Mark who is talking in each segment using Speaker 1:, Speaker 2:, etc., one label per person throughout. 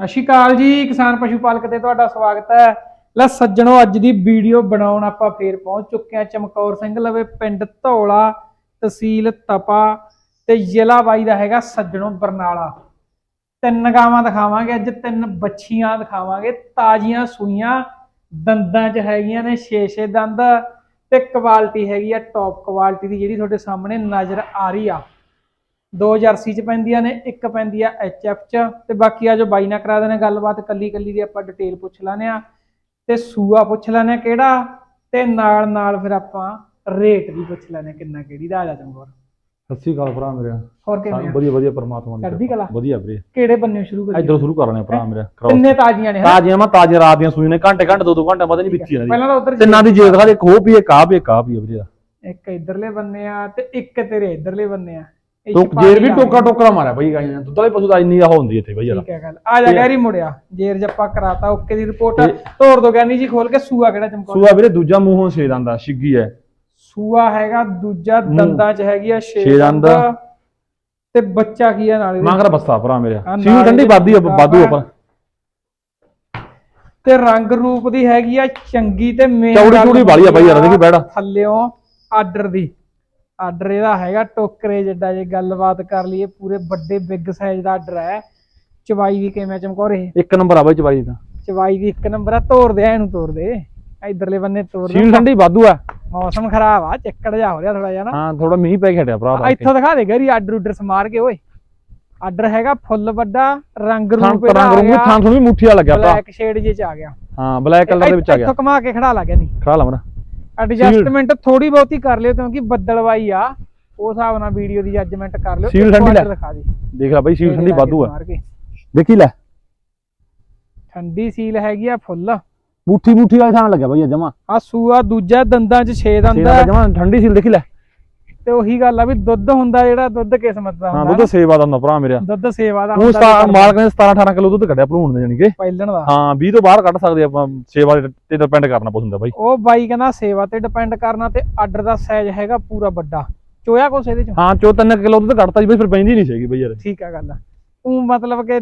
Speaker 1: ਸਤਿ ਸ਼੍ਰੀ ਅਕਾਲ ਜੀ, ਕਿਸਾਨ ਪਸ਼ੂ ਪਾਲਕ ਤੇ ਤੁਹਾਡਾ ਸਵਾਗਤ ਹੈ। ਲੈ ਸੱਜਣੋ, ਅੱਜ ਦੀ ਵੀਡੀਓ ਬਣਾਉਣ ਆਪਾਂ ਫੇਰ ਪਹੁੰਚ ਚੁੱਕੇ ਹਾਂ ਚਮਕੌਰ ਸਿੰਘ ਲਵੇ ਪਿੰਡ ਧੌਲਾ ਤਹਿਸੀਲ ਤਪਾ ਤੇ ਜ਼ਿਲ੍ਹਾ ਬਾਈ ਦਾ ਹੈਗਾ ਸੱਜਣੋ ਬਰਨਾਲਾ। ਤਿੰਨ ਗਾਵਾਂ ਦਿਖਾਵਾਂਗੇ, ਅੱਜ ਤਿੰਨ ਬੱਛੀਆਂ ਦਿਖਾਵਾਂਗੇ, ਤਾਜ਼ੀਆਂ ਸੂਈਆਂ, ਦੰਦਾਂ 'ਚ ਹੈਗੀਆਂ ਨੇ 6-6 ਦੰਦ ਤੇ ਕੁਆਲਿਟੀ ਹੈਗੀ ਆ ਟੌਪ ਕੁਆਲਿਟੀ ਦੀ ਜਿਹੜੀ ਤੁਹਾਡੇ ਸਾਹਮਣੇ ਨਜ਼ਰ ਆ ਰਹੀ ਆ। ਦੋ ਜਰਸੀ ਚ ਪੈਂਦੀਆਂ ਨੇ ਇੱਕ ਪੈਂਦੀ ਆ ਐਚਐਫ ਚ ਤੇ ਬਾਕੀ ਆ ਜੋ ਬਾਈ ਨਾਲ ਕਰਾ ਦੇਣੇ ਗੱਲਬਾਤ ਕੱਲੀ ਕੱਲੀ ਦੀ ਆਪਾਂ ਡਿਟੇਲ ਪੁੱਛ ਲਾਨੇ ਆ ਤੇ ਸੂਆ ਪੁੱਛ ਲਾਨੇ ਆ ਕਿਹੜਾ ਤੇ ਨਾਲ ਨਾਲ ਫਿਰ ਆਪਾਂ ਰੇਟ ਵੀ ਪੁੱਛ ਆ ਕਿੰਨਾ ਕਿਹੜੀ ਦਾ ਆ ਜਾ ਚੰਗੋਰ
Speaker 2: ਸ਼੍ਰੀ ਅਕਾਲ ਭਰਾ ਮੇਰੇ
Speaker 1: ਹੋਰ ਕਿਵੇਂ ਆ?
Speaker 2: ਵਧੀਆ ਵਧੀਆ ਪਰਮਾਤਮਾ ਦੀ
Speaker 1: ਚੜ੍ਹਦੀ ਕਲਾ?
Speaker 2: ਵਧੀਆ ਵੀਰੇ।
Speaker 1: ਕਿਹੜੇ ਬੰਨੇ ਸ਼ੁਰੂ ਕਰੀਏ?
Speaker 2: ਇਧਰੋਂ ਸ਼ੁਰੂ ਕਰਨੇ ਭਰਾ ਮੇਰੇ
Speaker 1: ਤਿੰਨੇ ਤਾਜ਼ੀਆਂ ਨੇ?
Speaker 2: ਤਾਜ਼ੀਆਂ ਮੈਂ ਤਾਜ਼ੀਆਂ ਰਾਤ ਦੀਆਂ ਸੂਈਆਂ ਨੇ ਘੰਟੇ ਘੰਟੇ ਦੋ ਦੋ ਘੰਟੇ ਬਾਅਦ ਨਹੀਂ ਵਿੱਚੀ ਇਹਨਾਂ
Speaker 1: ਪਹਿਲਾਂ ਤਾਂ ਉਧਰ
Speaker 2: ਦੀ ਤਿੰਨਾਂ ਦੀ ਜੇਦ ਖਾ ਇੱਕ ਹੋ ਪੀਏ ਕਾ ਪੀਏ ਕਾ ਪੀਏ ਵੀਰੇ
Speaker 1: ਇੱਕ ਇਧਰਲੇ ਬੰਨੇ ਆ ਤੇ ਇੱਕ ਤੇਰੇ ਇਧਰਲੇ ਬੰਨੇ ਆ। ਛਪਾਈ
Speaker 2: ਜੇਰ ਵੀ ਟੋਕਾ ਟੋਕਰਾ ਮਾਰਿਆ ਬਈ ਗਾਈਆਂ ਦੁੱਧ ਵਾਲੇ ਪਸ਼ੂ ਦਾ ਇੰਨੀ ਆ ਹੁੰਦੀ ਇੱਥੇ ਬਈ ਯਾਰ।
Speaker 1: ਠੀਕ ਹੈ ਗੱਲ। ਆ ਜਾ ਗੈਰੀ ਮੁੜਿਆ। ਜੇਰ ਜੱਪਾ ਕਰਾਤਾ ਓਕੇ ਦੀ ਰਿਪੋਰਟ। ਤੋੜ ਦੋ ਗਿਆਨੀ ਜੀ ਖੋਲ ਕੇ ਸੂਆ ਕਿਹੜਾ ਚਮਕੌਰ
Speaker 2: ਸੂਆ ਵੀਰੇ ਦੂਜਾ ਮੂੰਹੋਂ ਛੇ ਦੰਦਾ ਛਿੱਗੀ ਹੈ।
Speaker 1: ਸੂਆ ਹੈਗਾ ਦੂਜਾ। ਦੰਦਾਂ ਚ ਹੈਗੀ ਆ ਛੇ
Speaker 2: ਦੰਦ।
Speaker 1: ਤੇ ਬੱਚਾ ਕੀ ਆ ਨਾਲ?
Speaker 2: ਮਾਂਗਰਾ ਬਸਤਾ ਭਰਾ ਮੇਰੇ।
Speaker 1: ਆਹ
Speaker 2: ਸੀਲ ਠੰਡੀ ਆ ਵਾਧੂ ਆਪਾਂ
Speaker 1: ਤੇ ਰੰਗ ਰੂਪ ਦੀ ਹੈਗੀ ਆ ਚੰਗੀ ਤੇ ਮੇਨ
Speaker 2: ਚੌੜੀ ਚੌੜੀ ਵਾਲੀ ਆ ਬਾਈ ਯਾਰ ਦੇਖੀ ਬੈੜਾ
Speaker 1: ਥੱਲਿਓਂ ਆਰਡਰ ਦੀ। ਆਰਡਰ ਇਹਦਾ ਹੈਗਾ ਟੋਕਰੇ ਜਿੱਡਾ ਜੇ ਗੱਲਬਾਤ ਕਰ ਲਈਏ ਪੂਰੇ ਵੱਡੇ ਬਿੱਗ ਸਾਈਜ਼ ਦਾ ਆਰਡਰ ਹੈ। ਚਵਾਈ ਵੀ ਕਿਵੇਂ ਚਮਕੌਰ ਇਹ?
Speaker 2: ਇੱਕ ਨੰਬਰ ਆ ਬਾਈ ਚਵਾਈ ਦਾ।
Speaker 1: ਚਵਾਈ ਵੀ ਇੱਕ ਨੰਬਰ ਆ ਤੋੜ ਦੇ ਇਹਨੂੰ ਤੋੜ ਦੇ। ਇਧਰਲੇ ਬੰਨੇ ਤੋੜ ਦੇ।
Speaker 2: ਸੀਲ ਠੰਡੀ ਵਾਧੂ ਆ।
Speaker 1: ਮੌਸਮ ਖਰਾਬ ਆ ਚੱਕੜ ਜਾ ਹੋ ਰਿਹਾ ਥੋੜਾ ਜਿਹਾ ਨਾ।
Speaker 2: ਹਾਂ ਥੋੜਾ ਮੀਂਹ ਪੈ ਹਟਿਆ ਭਰਾ।
Speaker 1: ਇੱਥੋਂ ਦਿਖਾ ਦੇ ਗਰੀ ਆਰਡਰ ਉਡਰ ਸਮਾਰ ਕੇ ਓਏ। ਆਰਡਰ ਹੈਗਾ ਫੁੱਲ ਵੱਡਾ ਰੰਗ ਰੂਪ
Speaker 2: ਰੰਗ ਰੂਪ ਥਾਂ ਥੋੜੀ ਮੁੱਠੀ ਆ ਲੱਗਿਆ ਭਰਾ।
Speaker 1: ਬਲੈਕ ਸ਼ੇਡ ਜੇ ਚ ਆ ਗਿਆ।
Speaker 2: ਹਾਂ ਬਲੈਕ ਕਲਰ ਦੇ ਵਿੱਚ ਆ ਗਿਆ।
Speaker 1: ਇੱਥੋਂ ਕਮਾ ਕੇ ਖੜਾ ਲਾ ਗਿਆ ਨਹੀਂ
Speaker 2: ਖਾ ਲਾ ਮਰਾ।
Speaker 1: ਐਡਜਸਟਮੈਂਟ ਥੋੜੀ ਬਹੁਤੀ ਕਰ ਲਿਓ ਕਿਉਂਕਿ ਬੱਦਲਵਾਈ ਆ। ਉਸ ਹਿਸਾਬ ਨਾਲ ਵੀਡੀਓ ਦੀ ਜੱਜਮੈਂਟ ਕਰ ਲਿਓ।
Speaker 2: ਸੀਲ ਠੰਡੀ ਲੈ।
Speaker 1: ਦਿਖਾ ਦੇ।
Speaker 2: ਦੇਖ ਲੈ ਬਾਈ ਸੀਲ ਠੰਡੀ ਵਾਧੂ ਆ। ਦੇਖੀ ਲੈ।
Speaker 1: ਠੰਡੀ ਸੀਲ ਹੈਗੀ ਆ ਫੁੱਲ।
Speaker 2: ਮੁੱਠੀ ਮੁੱਠੀ ਵਾਲੇ ਥਾਂ ਲੱਗਿਆ ਬਾਈ ਜਮਾ।
Speaker 1: ਆ ਸੂਆ ਦੂਜਾ ਦੰਦਾਂ 'ਚ 6 ਦੰਦ। ਆ
Speaker 2: ਜਮਾ ਠੰਡੀ ਸੀਲ ਦੇਖੀ ਲੈ।
Speaker 1: ਤੇ ਉਹੀ ਗੱਲ ਆ ਵੀ ਦੁੱਧ ਹੁੰਦਾ ਜਿਹੜਾ ਦੁੱਧ ਕਿਸਮਤ ਦਾ
Speaker 2: ਹਾਂ
Speaker 1: ਹੁੰਦਾ
Speaker 2: ਦੁੱਧ ਸੇਵਾ ਦਾ ਹੁੰਦਾ ਭਰਾ ਮੇਰਾ।
Speaker 1: ਦੁੱਧ ਸੇਵਾ ਦਾ
Speaker 2: ਉਹ ਸਤਾ ਮਾਲਕ ਨੇ 17 18 ਕਿਲੋ ਦੁੱਧ ਕੱਢਿਆ ਭਰੂਣ ਦੇ ਜਾਨੀ ਕਿ।
Speaker 1: ਪਹਿਲਣ ਦਾ।
Speaker 2: ਹਾਂ 20 ਤੋਂ ਬਾਹਰ ਕੱਢ ਸਕਦੇ ਆਪਾਂ ਸੇਵਾ ਤੇ ਡਿਪੈਂਡ ਕਰਨਾ ਪਸੰਦ ਬਾਈ।
Speaker 1: ਉਹ ਬਾਈ ਕਹਿੰਦਾ ਸੇਵਾ ਤੇ ਡਿਪੈਂਡ ਕਰਨਾ ਤੇ ਆਰਡਰ ਦਾ ਸਾਈਜ਼ ਹੈਗਾ ਪੂਰਾ ਵੱਡਾ। ਚੋਇਆ ਕੁਛ ਇਹਦੇ ਚ?
Speaker 2: ਹਾਂ ਚੋ 3 ਕਿਲੋ ਦੁੱਧ ਕੱਢਤਾ ਜੀ ਬਈ ਫਿਰ ਪੈਂਦੀ ਨਹੀਂ ਸੀਗੀ ਬਈ ਯਾਰ।
Speaker 1: ਠੀਕ ਆ ਗੱਲ ਉਹ ਮਤਲਬ ਕਿ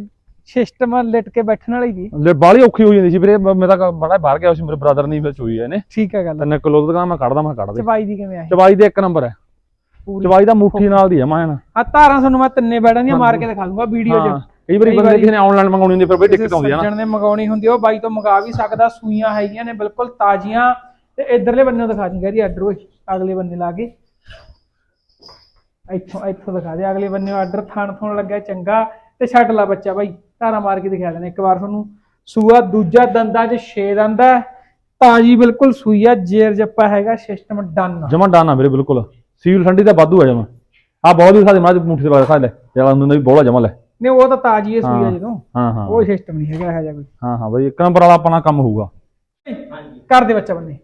Speaker 1: ਸਿਸਟਮ ਲਿਟ ਕੇ ਬੈਠਣ ਵਾਲੀ ਦੀ
Speaker 2: ਲੈ ਬਾਲੀ ਔਖੀ ਹੋ ਜਾਂਦੀ ਸੀ ਵੀਰੇ ਮ- ਤਾਂ ਬੜਾ ਬਾਹਰ ਗਿਆ ਸੀ ਮੇਰੇ ਬ੍ਰਦਰ ਨਹੀਂ ਫਿਰ ਚੋਈ ਇਹਨੇ।
Speaker 1: ਠੀਕ ਆ ਗੱਲ
Speaker 2: 3 ਕਿਲੋ ਦੁੱਧ ਕਹਿੰਦਾ ਮੈਂ ਕੱਢਦਾ ਮੈਂ ਕੱਢ ਦੇ।
Speaker 1: ਚਵਾਈ ਦੀ ਕਿਵੇਂ ਆਈ?
Speaker 2: ਚਵਾਈ ਦੇ ਇੱਕ ਨੰਬਰ ਹੈ।
Speaker 1: ਪੂਰੀ।
Speaker 2: ਚਵਾਈ ਦਾ ਮੁੱਠੀ ਨਾਲ ਦੀ ਹੈ ਮਾਇਨ
Speaker 1: ਆ ਧਾਰਾਂ ਤੁਹਾਨੂੰ ਮੈਂ ਤਿੰਨੇ ਬੈੜਾਂ ਦੀਆਂ ਮਾਰ ਕੇ ਦਿਖਾ ਦੂੰਗਾ ਵੀਡੀਓ 'ਚ।
Speaker 2: ਕਈ ਵਾਰੀ ਬੰਦੇ ਕਿਸੇ ਨੇ ਆਨਲਾਈਨ ਮੰਗਾਉਣੀ ਹੁੰਦੀ ਫਿਰ ਬਈ ਦਿੱਕਤ ਆਉਂਦੀ ਹੈ ਨਾ।
Speaker 1: ਸੱਜਣ ਨੇ ਮੰਗਾਉਣੀ ਹੁੰਦੀ ਆ, ਉਹ ਬਾਈ ਤੋਂ ਮੰਗਾ ਵੀ ਸਕਦਾ ਸੂਈਆਂ ਹੈਗੀਆਂ ਨੇ ਬਿਲਕੁਲ ਤਾਜ਼ੀਆਂ। ਤੇ ਇਧਰਲੇ ਬੰਨੇ ਦਿਖਾ ਦਿੰਗਾ ਜੀ ਆਰਡਰ ਓਏ ਅਗਲੇ ਬੰਨੇ ਲਾ ਕੇ। ਇੱਥੋਂ ਇੱਥੋਂ ਦਿਖਾ ਦੇ ਅਗਲੇ ਬੰਨੇ ਆਰਡਰ ਥਣ ਥਣ ਲੱਗਿਆ ਚੰਗਾ। ਤੇ ਛੱਡ ਲਾ ਬੱਚਾ ਬਾਈ ਧਾਰਾ ਮਾਰ ਕੇ ਦਿਖਾ ਦੇਣਾ ਇੱਕ ਵਾਰ ਤੁਹਾਨੂੰ। ਸੂਆ ਦੂਜਾ ਦੰਦਾਂ 'ਚ 6 ਦੰਦ ਹੈ ਤਾਜੀ ਬਿਲਕੁਲ ਸੂਈ ਆ ਜੇਰ ਜੱਪਾ ਹੈਗਾ ਸਿਸਟਮ ਡਨ
Speaker 2: ਜਮਾ ਡਾਨਾ ਵੀਰੇ ਬਿਲਕੁਲ। ਸੀਲ ਠੰਡੀ ਤਾਂ ਵਾਧੂ ਆ ਜਮਾ। ਆ ਬਹੁਤ ਹੀ ਸਾਡੇ ਮਾਝ ਮੁੱਠੀ ਦੇ ਬਾਰੇ ਲੈ। ਜ਼ਿਆਦਾ ਹੁੰਦਾ ਵੀ ਬੋਲਾ ਜਮਾ ਲੈ।
Speaker 1: ਨਹੀਂ ਉਹ ਤਾਂ ਤਾਜੀ ਹੈ ਸੂਈ ਆ। ਜਦੋਂ।
Speaker 2: ਹਾਂ ਹਾਂ।
Speaker 1: ਉਹ ਸਿਸਟਮ ਨਹੀਂ ਹੈਗਾ ਇਹੋ ਜਿਹਾ ਕੋਈ।
Speaker 2: ਹਾਂ ਹਾਂ ਬਈ ਇੱਕ ਨੰਬਰ ਵਾਲਾ ਆਪਣਾ ਕੰਮ ਹੋਊਗਾ।
Speaker 1: ਕਰ ਦੇ ਬੱਚਾ ਬੰਨੇ।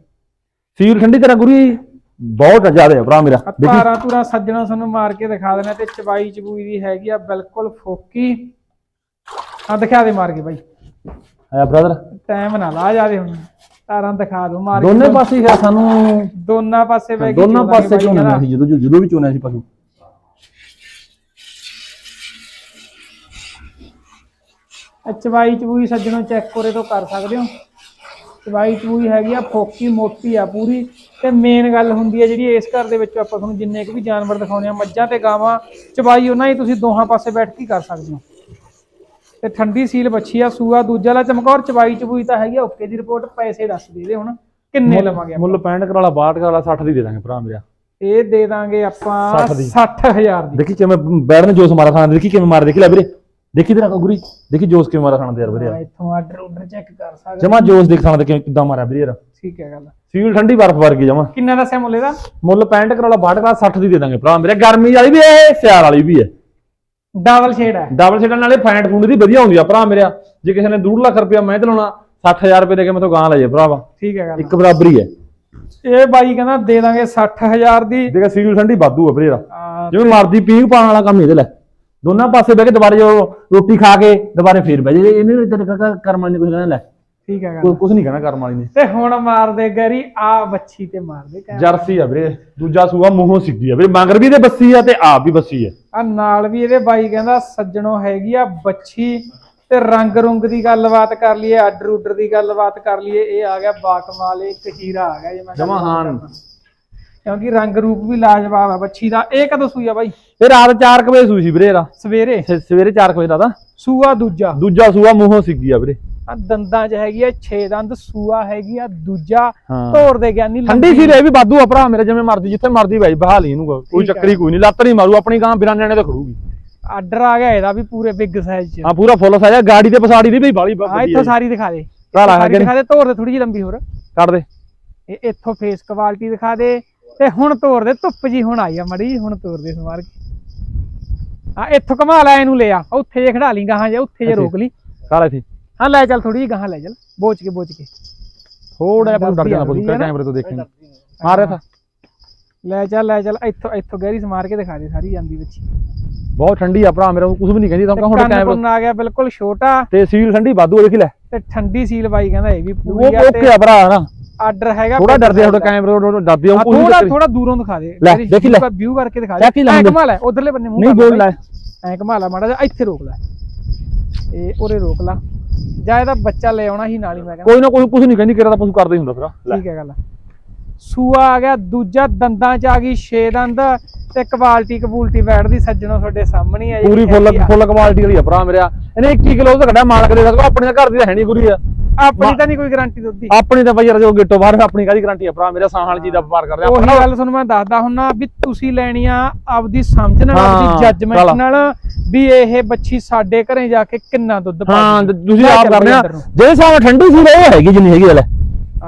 Speaker 2: ਸੀਲ ਠੰਡੀ ਤੇਰਾ ਗੁਰੀ ਬਹੁਤ ਜ਼ਿਆਦਾ ਹੈ ਭਰਾ ਮੇਰਾ।
Speaker 1: ਤਾਰਾਂ ਤੂਰਾ ਸੱਜਣਾ ਤੁਹਾਨੂੰ ਮਾਰ ਕੇ ਦਿਖਾ ਦੇਣਾ ਤੇ ਚਬਾਈ ਚਬੂਈ ਦੀ ਹੈਗੀ ਆ ਬਿਲਕੁਲ ਫੋਕੀ। ਆ ਦਿਖਾ ਦੇ ਮਾਰ ਕੇ ਬਾਈ।
Speaker 2: ਆ ਬ੍ਰਦਰ
Speaker 1: ਟਾਈਮ ਨਾ ਲਾ ਜਾਵੇ ਹੁਣ। ਤਾਰਾਂ ਦਿਖਾ ਦੋ ਮਾਰ
Speaker 2: ਦੋਨੇ ਪਾਸੇ ਫਿਰ ਸਾਨੂੰ
Speaker 1: ਦੋਨਾਂ ਪਾਸੇ ਬੈ ਕੇ
Speaker 2: ਦੋਨਾਂ ਪਾਸੇ ਚੋਣਿਆ
Speaker 1: ਜਰਾ।
Speaker 2: ਸੀ ਜਦੋਂ ਜਦੋਂ ਵੀ ਚੋਣਿਆ ਸੀ ਪਸ਼ੂ।
Speaker 1: ਆ ਚਬਾਈ ਚਬੂਈ ਸੱਜਣੋਂ ਚੈੱਕ ਕੋਰੇ ਤੋਂ ਕਰ ਸਕਦੇ ਹੋ। ਚਬਾਈ ਚਬੂਈ ਹੈਗੀ ਆ ਫੋਕੀ ਮੋਟੀ ਆ ਪੂਰੀ। ਤੇ ਮੇਨ ਗੱਲ ਹੁੰਦੀ ਹੈ ਜਿਹੜੀ ਇਸ ਘਰ ਦੇ ਵਿੱਚ ਆਪਾਂ ਤੁਹਾਨੂੰ ਜਿੰਨੇ ਕੁ ਵੀ ਜਾਨਵਰ ਦਿਖਾਉਣੇ ਆ ਮੱਝਾਂ ਤੇ ਗਾਵਾਂ ਚਬਾਈ ਉਹਨਾਂ ਹੀ ਤੁਸੀਂ ਦੋਹਾਂ ਪਾਸੇ ਬੈਠ ਕੇ ਹੀ ਕਰ ਸਕਦੇ ਹੋ। ਤੇ ਠੰਡੀ ਸੀਲ ਬੱਛੀ ਆ ਸੂਆ ਦੂਜਾ ਲਾ ਚਮਕੌਰ ਚਬਾਈ ਚਬੂਈ ਤਾਂ ਹੈਗੀ ਓਕੇ ਦੀ ਰਿਪੋਰਟ ਪੈਸੇ ਦੱਸ ਦੇ ਦੇ ਹੁਣ ਕਿੰਨੇ ਲਵਾਂਗੇ?
Speaker 2: ਮੁੱਲ 65 ਕਰਾਲਾ 62 ਕਰਾਲਾ 60 ਦੀ ਦੇ ਦਾਂਗੇ ਭਰਾ ਮੇਰਾ।
Speaker 1: ਇਹ ਦੇ ਦਾਂਗੇ ਆਪਾਂ
Speaker 2: 60 ਦੀ।
Speaker 1: 60000 ਦੀ।
Speaker 2: ਦੇਖੀ ਕਿਵੇਂ ਬੈਠ ਨੇ ਜੋਸ ਮਾਰਾ ਖਾਣਾ ਦੇਖੀ ਕਿਵੇਂ ਮਾਰ ਦੇਖੀ ਲੈ ਵੀਰੇ। ਦੇਖੀ ਤੇਰਾ ਗੁਰੀ ਦੇਖੀ ਜੋਸ ਕਿਵੇਂ ਮਾਰਾ ਖਾਣਾ ਯਾਰ ਵੀਰੇ।
Speaker 1: ਇੱਥੋਂ ਆਰਡਰ ਆਰਡਰ ਚੈੱਕ ਕਰ ਸਕਦੇ।
Speaker 2: ਜਮਾ ਜੋਸ ਦੇਖ ਤੇ ਕਿਵੇਂ ਕਿੱਦਾਂ ਮਾਰਿਆ ਵੀਰੇ ਯਾਰ।
Speaker 1: ਠੀਕ ਹੈ ਗੱਲ।
Speaker 2: ਸੀਲ ਠੰਡੀ ਬਰਫ ਵਰਗੀ ਜਮਾ।
Speaker 1: ਕਿੰਨਾ ਦੱਸਿਆ ਮੁੱਲ ਇਹਦਾ?
Speaker 2: ਮੁੱਲ 65 ਕਰਾਲਾ 62 ਕਰਾਲਾ 60 ਦੀ ਦੇ ਦਾਂਗੇ ਭਰਾ ਮੇਰੇ। ਗਰਮੀ ਵਾਲੀ ਵੀ ਹੈ ਸਿਆਲ ਵਾਲੀ ਵੀ ਹੈ
Speaker 1: ਡਬਲ ਸ਼ੇਡ ਹੈ।
Speaker 2: ਡਬਲ ਸੀਟਾਂ ਨਾਲੇ ਫੈਂਟ ਫੂਡ ਦੀ ਵਧੀਆ ਹੁੰਦੀ ਆ ਭਰਾ ਮੇਰਾ। ਜੇ ਕਿਸੇ ਨੇ 2 ਲੱਖ ਰੁਪਇਆ ਮੈਂ ਲਾਉਣਾ 60000 ਰੁਪਏ ਦੇ ਕੇ ਮੈਥੋਂ ਗਾਂ ਲੈ ਜੇ ਭਰਾਵਾ।
Speaker 1: ਠੀਕ ਹੈ ਗੱਲ
Speaker 2: ਇੱਕ ਬਰਾਬਰ ਹੀ। ਹੈ
Speaker 1: ਇਹ ਬਾਈ ਕਹਿੰਦਾ ਦੇ ਦਾਂਗੇ 60000 ਦੀ।
Speaker 2: ਦੇਖਾ ਸੀਲ ਠੰਡੀ ਵਾਧੂ ਆ
Speaker 1: ਆ,
Speaker 2: ਜਿਵੇਂ ਮਰਦੀ ਪੀਂਘ ਪਾਉਣ ਵਾਲਾ ਕੰਮ ਇਹਦੇ ਲੈ। ਦੋਨਾਂ ਪਾਸੇ ਬਹਿ ਕੇ ਦੁਬਾਰੇ ਜੋ ਰੋਟੀ ਖਾ ਕੇ ਦੁਬਾਰੇ ਫੇਰ ਬਹਿ ਜੇ ਇਹਨੇ ਕਾਕਾ ਕਰਮ ਵਾਲੀ ਨੇ ਕੁਝ ਕਹਿਣਾ ਲੈ।
Speaker 1: ਠੀਕ ਹੈ ਗੱਲ
Speaker 2: ਕੁਝ ਨਹੀਂ ਕਹਿਣਾ ਕਰਮ ਵਾਲੀ ਨੇ।
Speaker 1: ਤੇ ਹੁਣ ਮਾਰ ਦੇ ਗਰੀ ਆ ਬੱਚੀ ਤੇ ਮਾਰ ਦੇ ਕਹਿ
Speaker 2: ਜਰਸੀ ਆ ਵੀਰੇ। ਦੂਜਾ ਸੂਆ ਮੂੰਹੋਂ ਸਿੱਧੀ ਆ ਵੀਰੇ। ਮੰਗਰ ਵੀ ਇਹਦੇ ਬੱਸੀ ਆ ਤੇ ਆਪ ਵੀ ਬੱਸੀ ਆ।
Speaker 1: ਆ ਨਾਲ ਵੀ ਇਹਦੇ ਬਾਈ ਕਹਿੰਦਾ ਸੱਜਣੋਂ ਹੈਗੀ ਆ ਬੱਚੀ ਤੇ ਰੰਗ ਰੁੰਗ ਦੀ ਗੱਲਬਾਤ ਕਰ ਲਈਏ ਆਰਡਰ ਉਡਰ ਦੀ ਗੱਲਬਾਤ ਕਰ ਲਈਏ ਇਹ ਆ ਗਿਆ ਬਾਕਮਾਲ ਇੱਕ ਹੀਰਾ ਆ ਗਿਆ ਜੇ ਮੈਂ
Speaker 2: ਜਮਾਂ
Speaker 1: ਗੱਲਬਾਤ
Speaker 2: ਹਾਂ।
Speaker 1: ਕਰਦਾ। ਕਿਉਂਕਿ ਰੰਗ ਰੂਪ ਵੀ ਲਾਜਵਾਬ ਆ ਬੱਚੀ ਦਾ। ਇਹ ਕਦੋਂ ਸੂਈ ਆ ਬਾਈ?
Speaker 2: ਇਹ ਰਾਤ 4 ਵਜੇ ਸੂਈ ਸੀ ਵੀਰੇ ਇਹਦਾ।
Speaker 1: ਸਵੇਰੇ।
Speaker 2: ਸਵੇਰੇ 4 ਵਜੇ ਦਾ
Speaker 1: ਸੂਆ ਦੂਜਾ।
Speaker 2: ਦੂਜਾ ਸੂਆ ਮੂੰਹੋਂ ਸਿੱਗੀ ਆ ਵੀਰੇ।
Speaker 1: ਆ ਦੰਦਾਂ 'ਚ ਹੈਗੀ ਆ 6 ਦੰਦ ਸੂਆ ਹੈਗੀ ਆ ਦੂਜਾ
Speaker 2: ਹਾਂ।
Speaker 1: ਧੋਰ ਦੇ ਗਿਆਨੀ
Speaker 2: ਠੰਡੀ ਸੀ ਰੇ ਵੀ ਬਾਦੂ ਆ ਭਰਾ ਮੇਰੇ ਜਿਵੇਂ ਮਰਜ਼ੀ ਜਿੱਥੇ ਮਰਜ਼ੀ ਬਾਈ ਬਹਾ ਲਈ ਇਹਨੂੰ ਕੋਈ
Speaker 1: ਆ।
Speaker 2: ਚੱਕਰੀ ਕੋਈ ਨਹੀਂ ਲੱਤ ਨਹੀਂ ਮਾਰੂ ਆਪਣੀ ਗਾਂ ਬਿਨਾਂ ਨਿਆਣੇ ਤੇ ਖੜੂਗੀ।
Speaker 1: ਆਰਡਰ ਆ ਗਿਆ ਇਹਦਾ ਵੀ ਪੂਰੇ ਬਿਗ ਸਾਈਜ਼ 'ਚ।
Speaker 2: ਹਾਂ ਪੂਰਾ ਫੁੱਲ ਸਾਜਾ ਗਾੜੀ ਤੇ ਪਸਾੜੀ ਦੀ ਵੀ ਬਾਲੀ
Speaker 1: ਆ ਇੱਥੋਂ ਸਾਰੀ ਦਿਖਾ ਦੇ।
Speaker 2: ਲਾ
Speaker 1: ਸਾਰੀ ਦਿਖਾ ਦੇ ਧੋਰ ਦੇ ਥੋੜੀ ਜਿਹੀ ਲੰਬੀ ਹੋਰ।
Speaker 2: ਕੱਢ ਦੇ।
Speaker 1: ਇਹ ਇੱਥੋਂ ਫੇਸ ਕੁਆਲਿਟੀ ਦਿਖਾ ਦੇ ਤੇ ਹੁਣ ਤੋਰ ਦੇ ਧੁੱਪ ਜੀ ਹੁਣ ਆਈ ਆ ਮੜੀ ਹੁਣ ਤੋਰ ਦੇ ਸਮਾਰ ਕੇ। ਆ ਇੱਥੋਂ ਕਮਾ ਲੈ ਇਹਨੂੰ ਲੈ ਆ ਉੱਥੇ ਜੇ ਖੜਾ ਲਈ ਗਾਹਾਂ ਜੇ ਉੱਥੇ ਜੇ ਰੋਕ ਲਈ।
Speaker 2: ਕਾਲਾ ਸੀ
Speaker 1: ਹਾਂ ਲੈ ਚੱਲ ਥੋੜੀ ਜਿਹੀ ਗਾਹਾਂ ਲੈ ਚੱਲ ਬੋਚ ਕੇ ਬੋਚ ਕੇ।
Speaker 2: ਥੋੜਾ ਜਿਹਾ ਡਰ ਜਾਣਾ
Speaker 1: ਆ
Speaker 2: ਪਊ
Speaker 1: ਹੈ।
Speaker 2: ਕੈਮਰੇ ਤੋਂ ਦੇਖੇਂਗੇ? ਮਾਰਿਆ ਥਾ
Speaker 1: ਲੈ ਚੱਲ ਲੈ ਚੱਲ ਇੱਥੋਂ ਇੱਥੋਂ ਗਹਿਰੀ ਸਮਾਰ ਕੇ ਦਿਖਾ ਦੇ ਸਾਰੀ ਜਾਂਦੀ ਵਿੱਚ।
Speaker 2: ਬਹੁਤ ਠੰਡੀ ਆ ਭਰਾ ਮੇਰਾ ਕੁਝ ਵੀ ਨਹੀਂ ਕਹਿੰਦੀ ਤਾਂ ਹੁਣ ਕੈਮਰਾ
Speaker 1: ਕੁੰਨ ਆ ਗਿਆ ਬਿਲਕੁਲ ਛੋਟਾ।
Speaker 2: ਤੇ ਸੀਲ ਠੰਡੀ ਬਾਦੂ ਦੇਖੀ ਲੈ।
Speaker 1: ਤੇ ਠੰਡੀ ਸੀਲ ਬਾਈ ਕਹਿੰਦਾ ਇਹ ਵੀ ਪੂਰੀ ਆ
Speaker 2: ਓਕੇ
Speaker 1: ਤੇ
Speaker 2: ਆ ਭਰਾ ਨਾ
Speaker 1: ਆਰਡਰ ਹੈਗਾ
Speaker 2: ਥੋੜਾ ਡਰਦੇ ਆ ਤੁਹਾਡੇ ਕੈਮਰੇ ਤੋਂ ਡਰਦੇ ਆ ਕੁਝ
Speaker 1: ਥੋੜਾ ਥੋੜਾ ਦੂਰੋਂ ਦਿਖਾ ਦੇ।
Speaker 2: ਲੈ, ਦੇਖੀ ਲੈ।
Speaker 1: ਵਿਊ ਕਰਕੇ ਦਿਖਾ
Speaker 2: ਹੀ
Speaker 1: ਦੇ ਐ
Speaker 2: ਹੁੰਦੇ।
Speaker 1: ਕਮਾ ਲੈ ਉਧਰਲੇ ਬੰਨੇ ਮੂੰਹ
Speaker 2: ਨਹੀਂ ਬੋਲ ਲੈ।
Speaker 1: ਐ ਘੁਮਾ ਲਾ ਮਾੜਾ ਜਿਹਾ ਇੱਥੇ ਰੋਕ ਲੈ। ਇਹ ਉਰੇ ਰੋਕ ਲਾ। ਜਾਂ ਇਹਦਾ ਬੱਚਾ ਲੈ ਆਉਣਾ ਹੀ ਨਾਲ ਹੀ ਮੈਂ ਕਹਿੰਦਾ।
Speaker 2: ਕੋਈ ਨਾ ਕੋਈ ਕੁਝ ਨਹੀਂ ਕਹਿੰਦੀ ਕਿਰਾ ਤਾਂ ਪਸ਼ੂ ਕਰਦੇ ਹੀ ਹੁੰਦਾ ਫਿਰ। ਲੈ।
Speaker 1: ਠੀਕ ਹੈ ਗੱਲ ਸੂਆ ਆ ਗਿਆ ਦੂਜਾ ਦੰਦਾਂ ਚ ਆ ਗਈ 6 ਦੰਦ ਤੇ ਕੁਆਲਿਟੀ ਕਬੂਲਟੀ ਬੈਠਦੀ ਸੱਜਣੋ ਤੁਹਾਡੇ ਸਾਹਮਣੇ ਆ
Speaker 2: ਪੂਰੀ ਫੁੱਲ ਫੁੱਲ ਕੁਆਲਿਟੀ ਵਾਲੀ ਆ ਭਰਾ ਮੇਰਾ ਇਹਨੇ 21 ਕਿਲੋ ਤਾਂ ਕੱਢਿਆ ਮਾਲਕ ਦੇ ਸਕੋ ਆਪਣੇ ਘਰ ਦੀ ਤਾਂ ਹੈ ਨਹੀਂ ਗੁਰੀ ਆ।
Speaker 1: ਆਪਣੀ ਤਾਂ ਨਹੀਂ ਕੋਈ ਗਾਰੰਟੀ ਦੁੱਧ। ਦੀ
Speaker 2: ਆਪਣੀ ਤਾਂ ਬਈ ਯਾਰ ਜੋ ਗੇਟੋ ਬਾਹਰ ਆਪਣੀ ਕਾਦੀ ਗਾਰੰਟੀ ਆ ਭਰਾ? ਮੇਰਾ ਸਾਹਾਂ ਜੀ ਦਾ ਵਪਾਰ ਕਰਦੇ
Speaker 1: ਉਹੀ
Speaker 2: ਆਪਾਂ
Speaker 1: ਗੱਲ ਤੁਹਾਨੂੰ ਮੈਂ ਦੱਸਦਾ ਹੁੰਨਾ ਵੀ ਤੁਸੀਂ ਲੈਣੀ ਆ ਆਪਦੀ ਸਮਝ ਨਾਲ ਆਪਦੀ ਜੱਜਮੈਂਟ। ਨਾਲ ਵੀ ਇਹ ਬੱਚੀ ਸਾਡੇ ਘਰੇ ਜਾ ਕੇ ਕਿੰਨਾ ਦੁੱਧ
Speaker 2: ਹਾਂ। ਤੁਸੀਂ ਆਪ ਕਰਦੇ ਆ। ਜਿਹੜੇ ਨਾਲ ਠੰਡੀ ਸੀ ਉਹ ਹੈਗੀ ਜਿੰਨੀ ਹੈਗੀ ਲੈ।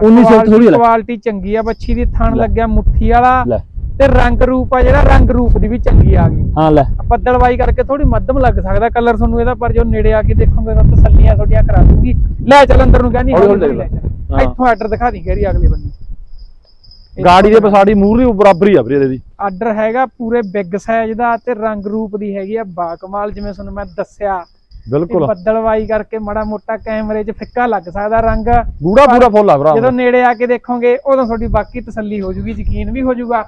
Speaker 2: 1900 ਥੋੜੀ ਲੈ
Speaker 1: ਕੁਆਲਿਟੀ ਚੰਗੀ ਆ ਬੱਚੀ ਦੀ ਥਣ। ਲੱਗਿਆ ਮੁੱਠੀ ਵਾਲਾ ਤੇ ਰੰਗ ਰੂਪ ਆ ਜਿਹੜਾ ਰੰਗ ਰੂਪ ਦੀ ਵੀ ਚੰਗੀ ਆ ਗਈ।
Speaker 2: ਹਾਂ ਲੈ।
Speaker 1: ਬੱਦਲਵਾਈ ਕਰਕੇ ਥੋੜੀ ਮੱਧਮ ਲੱਗ ਸਕਦਾ ਕਲਰ ਤੁਹਾਨੂੰ ਇਹਦਾ ਪਰ ਜੋ ਨੇੜੇ ਆ ਕੇ ਦੇਖੋਗੇ ਤਾਂ ਤਸੱਲੀਆਂ ਤੁਹਾਡੀਆਂ ਕਰਾ ਦੂੰਗੀ। ਲੈ ਚੱਲ ਅੰਦਰ ਨੂੰ ਕਹਿੰਦੀ। ਇੱਥੋਂ ਆਰਡਰ ਦਿਖਾ ਦੀ ਗੈਰੀ ਅਗਲੇ ਬੰਨੇ
Speaker 2: ਗਾੜੀ ਦੇ ਪਸਾੜੀ ਮੂਰਲੀ ਬਰਾਬਰ ਆ ਵੀਰੇ ਇਹਦੀ
Speaker 1: ਆਰਡਰ ਹੈਗਾ ਪੂਰੇ ਬਿਗ ਸਾਈਜ਼ ਦਾ ਤੇ ਰੰਗ ਰੂਪ ਦੀ ਹੈਗੀ ਆ ਬਾਕਮਾਲ ਜਿਵੇਂ ਤੁਹਾਨੂੰ ਮੈਂ ਦੱਸਿਆ।
Speaker 2: ਬਿਲਕੁਲ।
Speaker 1: ਬੱਦਲਵਾਈ ਕਰਕੇ ਮਾੜਾ ਮੋਟਾ ਕੈਮਰੇ 'ਚ ਫਿੱਕਾ ਲੱਗ ਸਕਦਾ ਰੰਗ।
Speaker 2: ਗੂੜਾ ਪੂਰਾ ਫੁੱਲ ਆ ਭਰਾ।
Speaker 1: ਜਦੋਂ ਨੇੜੇ ਆ ਕੇ ਦੇਖੋਗੇ ਉਦੋਂ ਤੁਹਾਡੀ ਬਾਕੀ ਤਸੱਲੀ ਹੋ ਜੂਗੀ ਯਕੀਨ ਵੀ ਹੋ ਜੂਗਾ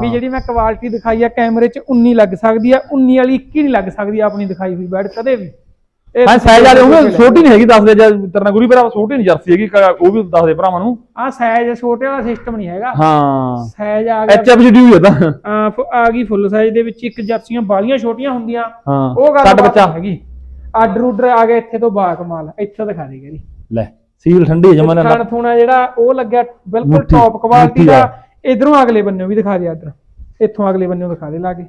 Speaker 1: ਵੀ ਜਿਹੜੀ ਮੈਂ ਕੁਆਲਿਟੀ ਦਿਖਾਈ ਆ ਕੈਮਰੇ 'ਚ 19 ਲੱਗ ਸਕਦੀ ਆ 19 ਵਾਲੀ 21 ਨਹੀਂ ਲੱਗ ਸਕਦੀ ਆਪਣੀ ਦਿਖਾਈ ਹੋਈ ਬੈਡ ਕਦੇ ਵੀ।
Speaker 2: ਹਾਂ ਸਾਈਜ਼ ਵਾਲੇ ਹੋਗੇ ਛੋਟੀ ਨਹੀਂ ਹੈਗੀ ਦੱਸ ਦੇ ਜੇ ਤਰਨਾ ਗੁਰੀ ਭਰਾ ਛੋਟੀ ਨਹੀਂ ਜਰਸੀ ਹੈਗੀ ਉਹ ਵੀ ਦੱਸ ਦੇ ਭਰਾਵਾਂ ਨੂੰ।
Speaker 1: ਆ ਸਾਈਜ਼ ਛੋਟੇ ਵਾਲਾ ਸਿਸਟਮ ਨਹੀਂ ਹੈਗਾ।
Speaker 2: ਹਾਂ।
Speaker 1: ਸਾਈਜ਼ ਆ ਗਿਆ।
Speaker 2: ਐਚ ਐਫ ਜੀ ਹੋਈ ਤਾਂ।
Speaker 1: ਆ ਗਈ ਫੁੱਲ ਸਾਈਜ਼ ਦੇ ਵਿੱਚ ਇੱਕ ਜਰਸੀਆਂ ਬਾਲੀਆਂ ਛੋਟੀਆਂ ਹੁੰਦੀਆਂ।
Speaker 2: ਹਾਂ।
Speaker 1: ਉਹ ਗੱਲ
Speaker 2: ਬੱਚਾ।
Speaker 1: ਹੈਗੀ। ਆਰਡਰ ਉਡਰ ਆ ਗਿਆ ਇੱਥੇ ਤੋਂ ਬਾਕਮਾਲ ਇੱਥੇ ਦਿਖਾ ਦੇ ਗਰੀ।
Speaker 2: ਲੈ ਸੀਲ ਠੰਡੀ ਜਮਨ
Speaker 1: ਥਣ ਥੂਣਾ ਜਿਹੜਾ ਉਹ ਲੱਗਿਆ ਬਿਲਕੁਲ ਟੌਪ ਕੁਆਲਿਟੀ ਦਾ। ਇਧਰੋਂ ਅਗਲੇ ਬੰਨਿਓ ਵੀ ਦਿਖਾ ਦੇ ਆਰਡਰ ਇੱਥੋਂ ਅਗਲੇ ਬੰਨਿਓ ਦਿਖਾ ਦੇ ਲਾ ਕੇ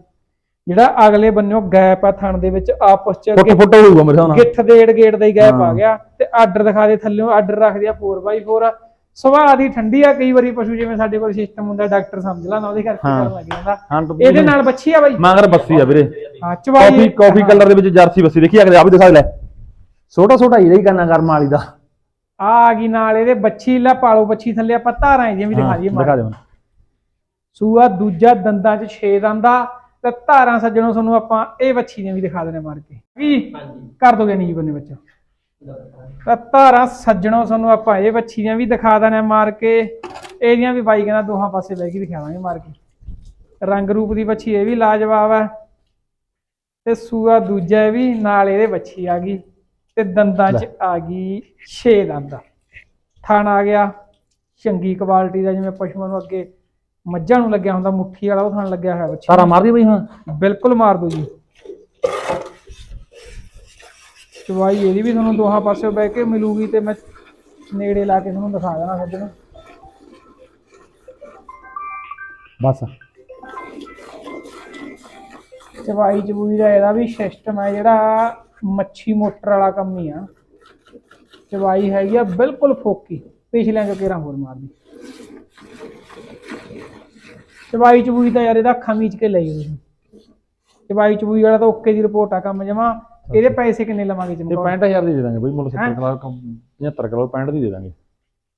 Speaker 1: ਜਿਹੜਾ ਅਗਲੇ ਬੰਨਿਓ ਗੈਪ ਆ ਥਣ ਦੇ ਵਿੱਚ ਆਪਸ ਚ
Speaker 2: ਫੁੱਟ ਫੁੱਟ ਹੋਊਗਾ ਮੇਰੇ ਹਿਸਾਬ ਨਾਲ।
Speaker 1: ਗਿੱਠ ਦੇੜ ਗੇੜ ਦਾ ਹੀ ਗੈਪ ਆ। ਗਿਆ ਤੇ ਆਰਡਰ ਦਿਖਾ ਦੇ ਥੱਲੇੋਂ ਆਰਡਰ ਰੱਖਦੇ ਆ 4x4 ਸੁਭਾਅ ਦੀ ਠੰਡੀ ਆ ਕਈ ਵਾਰੀ ਪਸ਼ੂ ਜਿਵੇਂ ਸਾਡੇ ਕੋਲ ਸਿਸਟਮ ਹੁੰਦਾ ਡਾਕਟਰ ਸਮਝ ਲਾ ਨਾ ਉਹਦੇ ਕਰਕੇ। ਕਰਨ ਲੱਗ ਜਾਂਦਾ। ਇਹਦੇ ਨਾਲ ਬੱਚੀ ਆ ਬਾਈ?
Speaker 2: ਮਗਰ ਬੱਸੀ ਆ ਵੀਰੇ।
Speaker 1: ਹਾਂ ਚਵਾਈ
Speaker 2: ਕਾਫੀ ਕਾਫੀ ਕਲਰ ਦੇ ਵਿੱਚ ਜਰਸੀ ਬੱਸੀ। ਦੇਖੀ ਅਗਲੇ ਆ ਵੀ ਦਿਖਾ ਲੈ। ਛੋਟਾ ਛੋਟਾ ਹੀ ਰਹੀ ਕਰਨਾ ਕਰਮ ਵਾਲੀ ਦਾ।
Speaker 1: ਆ ਆ ਗਈ ਨਾਲ ਇਹਦੇ ਬੱਚੀ ਲੈ ਪਾਲੋ ਬੱਚੀ ਥੱਲੇ ਆਪਾਂ ਧਾਰਾਂ ਜਿਵੇਂ ਵੀ ਦਿਖਾ ਦਈਏ
Speaker 2: ਦਿਖਾ
Speaker 1: ਮਾਰ
Speaker 2: ਦੇ ਮੈਨੂੰ।
Speaker 1: ਸੂਆ ਦੂਜਾ ਦੰਦਾਂ 'ਚ 6 ਦੰਦਾ ਤੇ ਧਾਰਾਂ ਸੱਜਣੋਂ ਤੁਹਾਨੂੰ ਆਪਾਂ ਇਹ ਬੱਚੀ ਦੀਆਂ ਵੀ ਦਿਖਾ ਦੇਣੇ ਮਾਰ ਕੇ। ਵੀ ਕਰ ਦੋਗੇ ਨਹੀਂ ਜੀ ਬੰਨੇ ਬੱਚਾ ਤਾਂ ਧਾਰਾਂ ਸੱਜਣੋਂ ਤੁਹਾਨੂੰ ਆਪਾਂ ਇਹ ਦੀਆਂ ਵੀ ਦਿਖਾ ਦੇਣੇ ਮਾਰ ਕੇ। ਇਹਦੀਆਂ ਵੀ ਬਾਈ ਕਹਿੰਦਾ ਦੋਹਾਂ ਪਾਸੇ ਬਹਿ ਕੇ ਦਿਖਾਵਾਂਗੇ ਮਾਰ ਕੇ। ਰੰਗ ਰੂਪ ਦੀ ਬੱਚੀ ਇਹ ਵੀ ਲਾਜਵਾਬ ਹੈ। ਤੇ ਸੂਆ ਦੂਜਾ ਇਹ ਵੀ ਨਾਲ ਇਹਦੇ ਬੱਚੀ ਆ ਗਈ। ਤੇ ਦੰਦਾਂ 'ਚ ਆ ਗਈ 6 ਦੰਦ। ਥਣ ਆ ਗਿਆ। ਚੰਗੀ ਕੁਆਲਿਟੀ ਦਾ ਜਿਵੇਂ ਪਸ਼ੂਆਂ ਨੂੰ ਅੱਗੇ ਮੱਝਾਂ ਨੂੰ ਲੱਗਿਆ ਹੁੰਦਾ ਮੁੱਠੀ ਵਾਲਾ ਉਹ ਥਣ ਲੱਗਿਆ ਹੋਇਆ ਬੱਚੀ
Speaker 2: ਸਾਰਾ ਮਾਰਦੀ ਬਈ ਹੁਣ?
Speaker 1: ਬਿਲਕੁਲ ਮਾਰ ਦੋ ਜੀ। ਚਵਾਈ ਇਹਦੀ ਵੀ ਤੁਹਾਨੂੰ ਦੋਹਾਂ ਪਾਸਿਓਂ ਬਹਿ ਕੇ ਮਿਲੂਗੀ ਤੇ ਮੈਂ ਨੇੜੇ ਲਾ ਕੇ ਤੁਹਾਨੂੰ ਦਿਖਾ ਦੇਣਾ ਸੱਜਣ।
Speaker 2: ਬਸ।
Speaker 1: ਚਵਾਈ ਚਬੂਈ ਦਾ ਇਹਦਾ ਵੀ ਸਿਸਟਮ ਹੈ ਜਿਹੜਾ ਮੱਛੀ ਮੋਟਰ ਵਾਲਾ ਕੰਮ ਹੀ ਆ। ਚਵਾਈ ਹੈਗੀ ਆ ਬਿਲਕੁਲ ਫੋਕੀ। ਪਿਛਲਿਆਂ ਚੋਂ ਕੇਰਾਂ ਹੋਰ ਮਾਰਦੀ। ਚਵਾਈ ਚਬੂਈ ਤਾਂ ਯਾਰ ਇਹਦਾ ਅੱਖਾਂ ਮੀਚ ਕੇ ਲਈ ਤੁਸੀਂ ਚਵਾਈ ਚਬੂਈ ਵਾਲਾ ਤਾਂ ਓਕੇ ਦੀ ਰਿਪੋਰਟ ਆ ਕੰਮ ਜਮਾ। ਇਹਦੇ ਪੈਸੇ ਕਿੰਨੇ ਲਵਾਂਗੇ
Speaker 2: ਤੇ
Speaker 1: ਚਮਕੌਰ
Speaker 2: 65000 ਦੀ ਦੇ ਦਾਂਗੇ ਬਈ ਮੁੱਲ
Speaker 1: ਹੈਂ?
Speaker 2: 70 ਕਿਲੋ 75 ਕਿਲੋ 65 ਦੀ ਦੇ ਦਾਂਗੇ।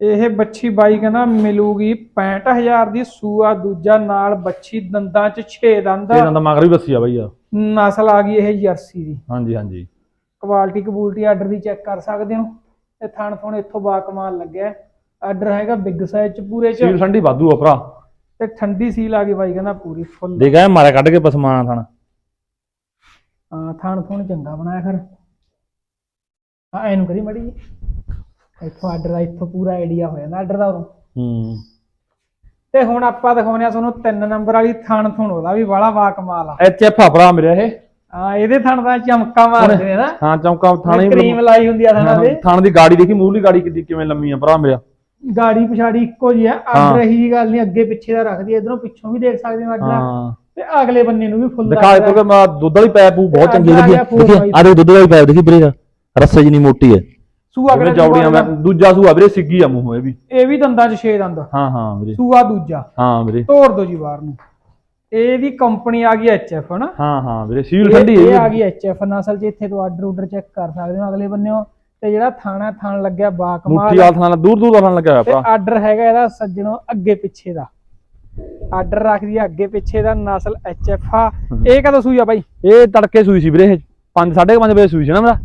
Speaker 1: ਇਹ ਬੱਚੀ ਬਾਈ ਕਹਿੰਦਾ ਮਿਲੂਗੀ 65000 ਦੀ ਸੂਆ ਦੂਜਾ ਨਾਲ ਬੱਚੀ ਦੰਦਾਂ ਚ 6 ਦੰਦ।
Speaker 2: ਇਹਨਾਂ ਦਾ ਮਗਰ ਵੀ ਬੱਸੀ ਆ ਬਈ ਆ।
Speaker 1: ਨਸਲ ਆ ਗਈ ਇਹ ਜਰਸੀ ਦੀ।
Speaker 2: ਹਾਂਜੀ ਹਾਂਜੀ।
Speaker 1: ਕੁਆਲਿਟੀ ਕਬੂਲਟੀ ਆਰਡਰ ਦੀ ਚੈੱਕ ਕਰ ਸਕਦੇ ਹੋ। ਤੇ ਥਣ ਥਣ ਇੱਥੋਂ ਬਾ ਕਮਾਲ ਲੱਗਿਆ। ਆਰਡਰ ਹੈਗਾ ਬਿਗ ਸਾਈਜ਼ ਚ ਪੂਰੇ ਚ।
Speaker 2: ਸੀਲ ਠੰਡੀ ਵਾਧੂ ਆ ਭਰਾ।
Speaker 1: ਤੇ ਠੰਡੀ ਸੀਲ ਆ ਗਈ ਬਾਈ ਕਹਿੰਦਾ ਪੂਰੀ ਫੁੱਲ।
Speaker 2: ਦੇਖ ਆ ਮਾਰਾ ਕੱਢ ਕੇ ਪਸਮਾਨਾ ਥਣ।
Speaker 1: ਹਾਂ ਥਣ ਥਣ ਚੰਗਾ ਬਣਾਇਆ ਫਿਰ। ਹਾਂ ਐਨੂੰ ਕਰੀ ਮੜੀ ਇੱਥੋਂ ਆਰਡਰ ਦਾ ਇੱਥੋਂ ਪੂਰਾ ਆਈਡੀਆ ਹੋ ਜਾਂਦਾ ਆਰਡਰ ਦਾ ਉਰੋਂ
Speaker 2: ਹੂੰ।
Speaker 1: ਤੇ ਹੁਣ ਆਪਾਂ ਦਿਖਾਉਂਦੇ ਆ ਤੁਹਾਨੂੰ ਤਿੰਨ ਨੰਬਰ ਵਾਲੀ ਥਣ ਥੁਣ ਉਹਦਾ ਵੀ ਬੜਾ ਵਾ ਕਮਾਲ ਆ।
Speaker 2: ਐਚ ਐਫ ਆ ਭਰਾ ਮੇਰੇ ਇਹ।
Speaker 1: ਹਾਂ ਇਹਦੇ ਥਣ ਦਾ ਚਮਕਾ ਮਾਰਦੇ ਨੇ ਨਾ।
Speaker 2: ਹਾਂ ਚੌਂਕਾ ਥਾਣੇ
Speaker 1: ਕਰੀਮ ਲਾਈ ਹੁੰਦੀ ਆ ਥਣਾ ਦੇ
Speaker 2: ਥਾਣ ਦੀ ਗਾੜੀ ਦੇਖੀ ਮੂਹਰਲੀ ਗਾੜੀ ਕਿੱਡੀ ਕਿਵੇਂ ਲੰਮੀ ਆ ਭਰਾ ਮੇਰਾ।
Speaker 1: ਗਾੜੀ ਪਛਾੜੀ ਇੱਕੋ ਜੀ ਆ
Speaker 2: ਹਾਂ।
Speaker 1: ਇਹੀ ਜਿਹੀ ਗੱਲ ਨਹੀਂ ਅੱਗੇ ਪਿੱਛੇ ਦਾ ਰੱਖਦੀ ਇਧਰੋਂ ਪਿੱਛੋਂ ਵੀ ਦੇਖ ਸਕਦੇ ਹੋ
Speaker 2: ਹਾਂ।
Speaker 1: ਤੇ ਅਗਲੇ ਬੰਨੇ ਨੂੰ ਵੀ ਫੁੱਲ
Speaker 2: ਦਿਖਾ। ਦਿੱਤਾ ਕਿ ਮੈਂ ਦੁੱਧ ਵਾਲੀ ਪੈਪ ਬਹੁਤ
Speaker 1: ਤੇ
Speaker 2: ਚੰਗੀ ਲੱਗੀ। ਦੇਖੀ। ਆ ਦੇ ਦੁੱਧ ਵਾਲੀ ਪੈਪ ਦੇਖੀ ਵੀਰੇ ਰੱਸੇ ਜਿੰਨੀ ਮੋਟੀ ਹੈ।
Speaker 1: ਸੂਆ
Speaker 2: ਉਹਨੇ
Speaker 1: ਕਿਹੜਾ
Speaker 2: ਚੌੜੀਆਂ ਮੈਂ ਦੂਜਾ ਸੂਆ ਵੀਰੇ ਸਿੱਗੀ ਆ ਮੂੰਹੋਂ ਇਹ ਵੀ।
Speaker 1: ਇਹ ਵੀ ਦੰਦਾਂ 'ਚ ਛੇ ਦੰਦ।
Speaker 2: ਹਾਂ ਹਾਂ ਵੀਰੇ।
Speaker 1: ਸੂਆ ਦੂਜਾ।
Speaker 2: ਹਾਂ ਵੀਰੇ।
Speaker 1: ਤੋੜ ਦੋ ਜੀ ਬਾਹਰ ਨੂੰ। ਇਹਦੀ ਕੰਪਨੀ ਆ ਗਈ ਐਚਐਫ ਹਨਾ?
Speaker 2: ਹਾਂ ਹਾਂ ਵੀਰੇ ਸੀਲ
Speaker 1: ਇਹ
Speaker 2: ਠੰਡੀ
Speaker 1: ਇਹ
Speaker 2: ਹੈ
Speaker 1: ਆ ਗਈ ਐਚਐਫ ਨਸਲ 'ਚ ਇੱਥੇ ਤੋਂ ਆਰਡਰ ਆਰਡਰ ਚੈੱਕ ਕਰ ਸਕਦੇ ਹੋ ਅਗਲੇ ਬੰਨਿਓ। ਤੇ ਜਿਹੜਾ ਥਾਣਾ ਥਾਣ ਲੱਗਿਆ ਬਾ
Speaker 2: ਮੁੱਠੀ ਵਾਲ ਥਾਂ ਦੂਰ ਦੂਰ ਵਾਲਾਂ ਲੱਗਿਆ ਹੋਇਆ
Speaker 1: ਤੇ
Speaker 2: ਭਰਾ
Speaker 1: ਆਰਡਰ ਹੈਗਾ ਇਹਦਾ ਸੱਜਣੋ ਅੱਗੇ ਪਿੱਛੇ ਦਾ। ਆਰਡਰ ਰੱਖਦੀ ਆ ਅੱਗੇ ਪਿੱਛੇ ਦਾ ਨਸਲ ਐਚਐਫ ਆ। ਇਹ ਕਦੋਂ ਸੂਈ ਆ ਬਾਈ?
Speaker 2: ਇਹ ਤੜਕੇ ਸੂਈ ਸੀ ਵੀਰੇ ਇਹ। 5 5:30 ਵਜੇ ਸੂਈ ਸੀ ਨਾ ਮੇਰਾ।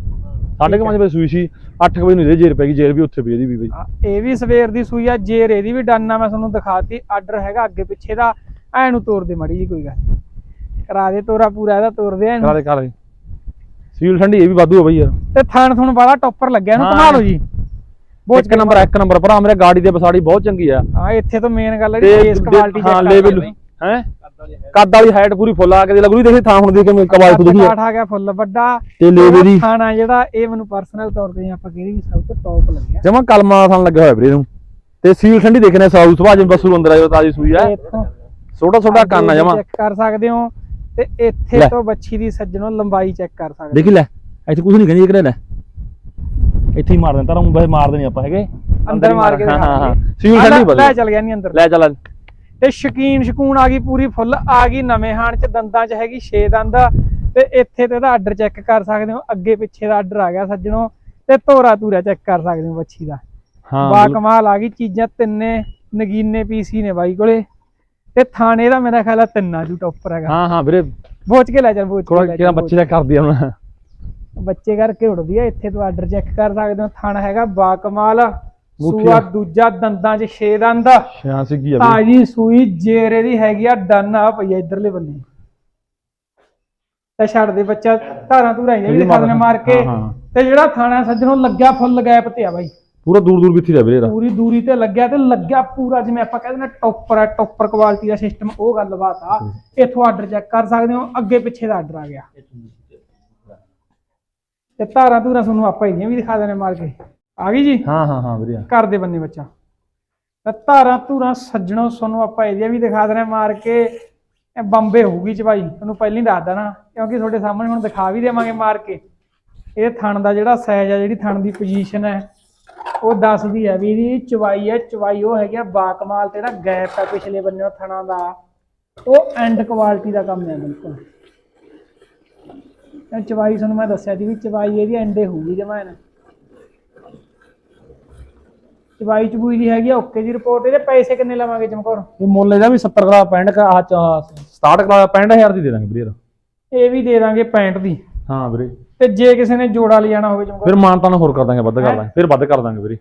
Speaker 2: 5:30 ਵਜੇ ਸੂਈ ਸੀ। 8 ਵਜੇ ਨੂੰ ਇਹਦੇ ਜੇਰ ਪੈ ਗਈ ਜੇਰ ਵੀ ਉੱਥੇ ਪਈ ਇਹਦੀ ਵੀ ਬਈ।
Speaker 1: ਆ, ਇਹ ਵੀ ਸਵੇਰ ਦੀ ਸੂਈ ਆ ਜੇਰ ਇਹਦੀ ਵੀ ਡਨ ਮੈਂ ਤੁਹਾਨੂੰ ਦਿਖਾਤੀ। ਆਰਡਰ ਹੈਗਾ ਅੱਗੇ ਪਿੱਛੇ ਦਾ। ਐ ਨੂੰ ਤੋੜ ਦੇ ਮੜੀ ਜੀ ਕੋਈ ਗੱਲ ਨੀ। ਕਰਾ ਦੇ ਤੋਰਾ ਪੂਰਾ ਇਹਦਾ ਤੋੜ ਦੇ
Speaker 2: ਕਰਾ
Speaker 1: ਐਨੂੰ
Speaker 2: ਦੇ ਕਰਾ ਦੇ। ਸੀਲ ਠੰਡੀ ਇਹ ਵੀ ਵਾਧੂ ਆ ਬਈ ਯਾਰ।
Speaker 1: ਤੇ ਥਾਣ ਥੁਣ ਵਾਲਾ ਟੌਪਰ ਲੱਗਿਆ ਇਹਨੂੰ
Speaker 2: ਹਾਂ।
Speaker 1: ਕਮਾ ਲਓ ਜੀ। ਬਹੁਤ
Speaker 2: ਇੱਕ ਨੰਬਰ ਇੱਕ ਨੰਬਰ ਭਰਾ ਮੇਰੇ ਗਾੜੀ ਦੇ ਬਸਾੜੀ ਬਹੁਤ ਚੰਗੀ ਆ।
Speaker 1: ਹਾਂ ਇੱਥੇ ਤੋਂ ਮੇਨ ਗੱਲ ਹੈ ਫੇਸ ਕੁਆਲਿਟੀ
Speaker 2: ਹਾਂ ਲੈਵਲ ਹੈ? ਕੱਦ ਵਾਲੀ ਹਾਈਟ ਪੂਰੀ ਫੁੱਲ ਆ ਕੇ ਦੇ ਲੱਗੂ ਦੇਖੀ ਥਾਂ ਹੁਣ ਦੀ ਕਿਵੇਂ ਕਵਾਲ ਤੋਂ ਦੇਖੀ
Speaker 1: ਆ। ਗਿਆ ਫੁੱਲ ਵੱਡਾ।
Speaker 2: ਤੇ ਲੈਵਲ ਦੀ
Speaker 1: ਥਾਣਾ ਜਿਹੜਾ ਇਹ ਮੈਨੂੰ ਪਰਸਨਲ ਤੌਰ ਤੇ ਆਪਾਂ ਕਿਹੜੀ ਵੀ ਸਭ ਤੋਂ ਟੌਪ ਲੱਗਿਆ।
Speaker 2: ਜਮਾ ਕਲਮਾ ਥਾਂ ਲੱਗਿਆ ਹੋਇਆ ਵੀਰੇ ਨੂੰ ਤੇ ਸੀਲ ਠੰਡੀ ਦੇਖਣੇ ਸਾਊ ਸੁਭਾ ਜਿਵੇਂ ਬਸੂ ਅੰਦਰ ਆਇਓ ਤਾਜੀ ਸੂਈ ਆ। ਛੋਟਾ ਛੋਟਾ ਕੰਨ ਆ ਜਮਾ।
Speaker 1: ਚੈੱਕ ਕਰ ਸਕਦੇ ਹੋ। ਤੇ ਇੱਥੇ
Speaker 2: ਲੈ।
Speaker 1: ਤੋਂ ਬੱਚੀ ਦੀ ਸੱਜਣੋਂ ਲੰਬਾਈ ਚੈੱਕ ਕਰ ਸਕਦੇ
Speaker 2: ਦੇਖੀ ਲੈ ਇੱਥੇ ਕੁਝ ਨਹੀਂ ਕਹਿੰਦੀ ਇਹ ਲੈ ਇੱਥੇ ਹੀ ਮਾਰ ਦਿੰਦਾ ਰਾਂ ਬਸ ਮਾਰ ਦੇਣੀ ਆਪਾਂ ਹੈਗੇ।
Speaker 1: ਅੰਦਰ ਮਾਰ ਕੇ
Speaker 2: ਹਾਂ ਹਾਂ ਹਾਂ।
Speaker 1: ਦਿਖਾ
Speaker 2: ਸੀਲ
Speaker 1: ਆ ਲੈ- ਚੱਲ ਗਿਆ ਨਹੀਂ ਅੰਦਰ।
Speaker 2: ਲੈ ਚੱਲ।
Speaker 1: ਤੇ ਸ਼ਕੀਨ ਸ਼ਕੂਨ ਆ ਗਈ ਪੂਰੀ ਫੁੱਲ ਆ ਗਈ ਨਵੇਂ ਹਾਣ ਚ ਦੰਦਾਂ ਚ ਹੈਗੀ 6 ਦੰਦ ਤੇ ਇੱਥੇ ਤੇ ਇਹਦਾ ਆਰਡਰ ਚੈੱਕ ਕਰ ਸਕਦੇ ਹੋ ਅੱਗੇ ਪਿੱਛੇ ਦਾ ਆਰਡਰ ਆ ਗਿਆ ਸੱਜਣੋ। ਤੇ ਤੋਰਾ ਤੂਰਾ ਚੈੱਕ ਕਰ ਸਕਦੇ ਹੋ ਬੱਚੀ ਦਾ।
Speaker 2: ਹਾਂ
Speaker 1: ਬਾ ਕਮਾਲ ਆ ਗਈ ਚੀਜ਼ਾਂ ਤਿੰਨੇ ਨਗੀਨੇ ਪੀਸੀ ਨੇ ਬਾਈ ਕੋਲੇ। ਤੇ ਥਾਣੇ ਦਾ ਮੇਰਾ ਖਿਆਲ ਆ ਤਿੰਨਾਂ ਜੂ ਟੌਪਰ ਹੈਗਾ।
Speaker 2: ਹਾਂ ਹਾਂ ਵੀਰੇ।
Speaker 1: ਬੋਚ ਕੇ ਲੈ ਚੱਲ ਬੋਚ ਕੇ
Speaker 2: ਥੋੜਾ
Speaker 1: ਲੈ
Speaker 2: ਕਿਹੜਾ
Speaker 1: ਚੱਲ,
Speaker 2: ਬੱਚੇ ਦਾ ਕਰਦੀ ਆ ਹੁਣ।
Speaker 1: ਬੱਚੇ ਕਰਕੇ ਉੜਦੀ ਆ ਇੱਥੇ ਤੋਂ ਆਰਡਰ ਚੈੱਕ ਕਰ ਸਕਦੇ ਹੋ ਥਣ ਹੈਗਾ ਬਾ ਕਮਾਲ
Speaker 2: ਮੁੱਠੀ
Speaker 1: ਸੂਆ। ਦੂਜਾ ਦੰਦਾਂ 'ਚ ਛੇ ਦੰਦ।
Speaker 2: ਹਾਂ ਸਿੱਗੀ ਆ ਵੀਰੇ।
Speaker 1: ਤਾਜੀ ਸੂਈ ਜੇਰੇ ਦੀ ਹੈਗੀ ਆ ਡਨ ਆ ਪਈ ਆ ਇਧਰਲੇ ਬੰਨੇ। ਤੇ ਛੱਡ ਦੇ ਬੱਚਾ ਧਾਰਾਂ ਧੂਰਾਂ ਇਹ ਵੀ
Speaker 2: ਇਹਦੀ
Speaker 1: ਦਿਖਾ ਦੇਣੇ ਮਾਰ ਕੇ।
Speaker 2: ਹਾਂ, ਹਾਂ।
Speaker 1: ਤੇ ਜਿਹੜਾ ਥਾਣਾ ਸੱਜਣੋਂ ਲੱਗਿਆ ਫੁੱਲ ਗੈਪ ਤੇ ਆ ਬਾਈ।
Speaker 2: ਪੂਰਾ ਦੂਰ ਦੂਰ ਵਿੱਥੀ ਦਾ ਵੀਰੇ ਇਹਦਾ
Speaker 1: ਪੂਰੀ ਦੂਰੀ ਤੇ ਲੱਗਿਆ ਤੇ ਲੱਗਿਆ ਪੂਰਾ ਜਿਵੇਂ ਆਪਾਂ ਕਹਿੰਦੇ ਨੇ ਟੌਪਰ ਆ ਟੌਪਰ ਕੁਆਲਿਟੀ ਦਾ ਸਿਸਟਮ ਉਹ ਗੱਲਬਾਤ ਆ। ਇੱਥੋਂ ਆਰਡਰ ਚੈੱਕ ਕਰ ਸਕਦੇ ਹੋ ਅੱਗੇ ਪਿੱਛੇ ਦਾ ਆਰਡਰ ਆ ਗਿਆ। ਤੇ ਧਾਰਾਂ ਧੂਰਾਂ ਤੁਹਾਨੂੰ ਆਪਾਂ ਇਹਦੀਆਂ ਵੀ ਦਿਖਾ ਦੇਣੇ ਮਾਰ ਕੇ। ਆ ਗਈ ਜੀ?
Speaker 2: ਹਾਂ ਹਾਂ ਹਾਂ ਵੀਰੇ
Speaker 1: ਘਰ ਦੇ ਬੰਨੇ ਬੱਚਾ। ਤਾਂ ਧਾਰਾਂ ਧੂਰਾਂ ਸੱਜਣੋ ਤੁਹਾਨੂੰ ਆਪਾਂ ਇਹਦੀਆਂ ਵੀ ਦਿਖਾ ਦੇਣੇ ਮਾਰ ਕੇ। ਇਹ ਬੰਬੇ ਹੋਊਗੀ ਚਵਾਈ ਤੁਹਾਨੂੰ ਪਹਿਲਾਂ ਹੀ ਦੱਸ ਦੇਣਾ ਕਿਉਂਕਿ ਤੁਹਾਡੇ ਸਾਹਮਣੇ ਹੁਣ ਦਿਖਾ ਵੀ ਦੇਵਾਂਗੇ ਮਾਰ ਕੇ। ਇਹ ਥਣ ਦਾ ਜਿਹੜਾ ਸਾਈਜ਼ ਆ ਜਿਹੜੀ ਥਣ ਦੀ ਪੋਜੀਸ਼ਨ ਹੈ ਉਹ ਦੱਸਦੀ ਹੈ ਵੀ ਇਹਦੀ ਚਵਾਈ ਹੈ ਚਵਾਈ ਉਹ ਹੈਗੀ ਬਾਕਮਾਲ ਤੇ ਜਿਹੜਾ ਗੈਪ ਹੈ ਪਿਛਲੇ ਬੰਨੇ ਥਣਾ ਦਾ। ਉਹ ਐਂਡ ਕੁਆਲਿਟੀ ਦਾ ਕੰਮ ਹੈ ਬਿਲਕੁਲ। ਇਹ ਚਵਾਈ ਤੁਹਾਨੂੰ ਮੈਂ ਦੱਸਿਆ ਸੀ ਵੀ ਚਵਾਈ ਇਹਦੀ ਐਂਡੇ ਹੋਊਗੀ ਜਮਾ ਇਹਨਾਂ। ਚਵਾਈ ਚਬੂਈ ਦੀ ਹੈਗੀ ਓਕੇ ਦੀ ਰਿਪੋਰਟ ਇਹਦੇ ਪੈਸੇ ਕਿੰਨੇ ਲਵਾਂਗੇ ਚਮਕੌਰ?
Speaker 2: ਇਹ ਮੁੱਲ ਇਹਦਾ ਵੀ 70 ਕਲਾ 65 ਕਾ ਆ 67 ਕਲਾ 65000 ਦੀ ਦੇ ਦਾਂਗੇ ਵੀਰੇ।
Speaker 1: ਇਹ ਵੀ ਦੇ ਦਾਂਗੇ 65 ਦੀ।
Speaker 2: ਹਾਂ ਵੀਰੇ।
Speaker 1: ਤੇ ਜੇ ਕਿਸੇ ਨੇ ਜੋੜਾ ਲਿਜਾਣਾ ਹੋਵੇ ਚਮਕੌਰ
Speaker 2: ਫਿਰ ਮਾਨਤਾ ਨੂੰ ਹੋਰ ਕਰ ਦਾਂਗੇ ਵੱਧ ਕਰ ਦਾਂਗੇ। ਫਿਰ ਵੱਧ ਕਰ ਦਾਂਗੇ ਵੀਰੇ।